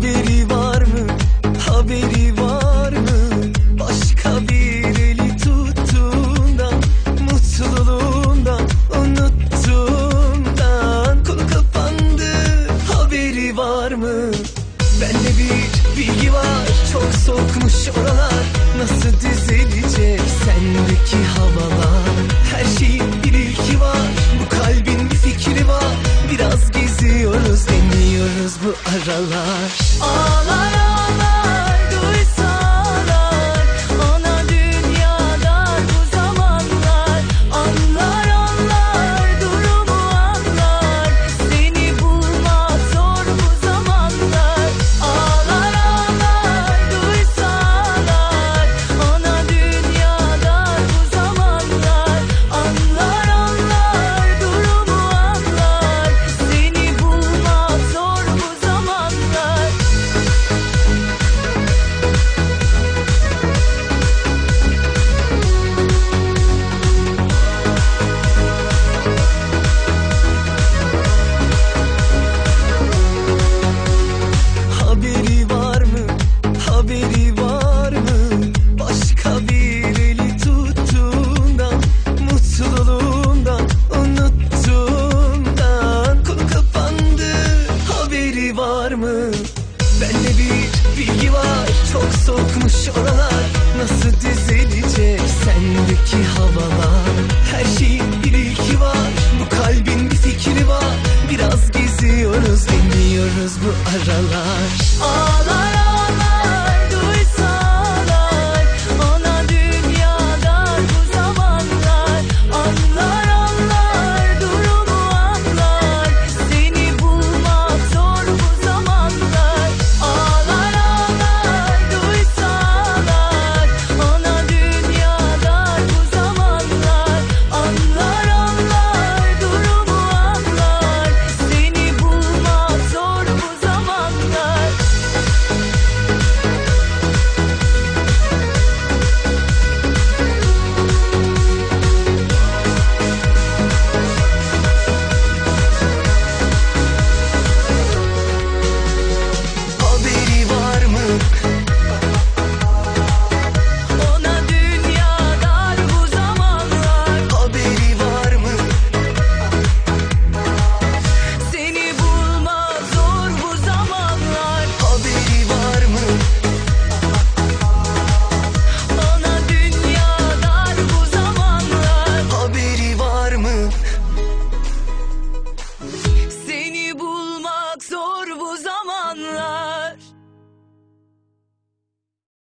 Haberi var mı? Haberi var mı? Başka bir eli tuttuğundan Mutluluğundan Unuttuğundan Konu kapandı Haberi var mı? Bende bir bilgi var Çok soğukmuş oralar Nasıl düzelecek sendeki havalar deniyoruz bu aralar. Ağlar Çok soğukmuş oralar Nasıl düzelecek sendeki havalar? Her şeyin bir ilki var Bu kalbin bir fikri var. Biraz geziyoruz deniyoruz bu aralar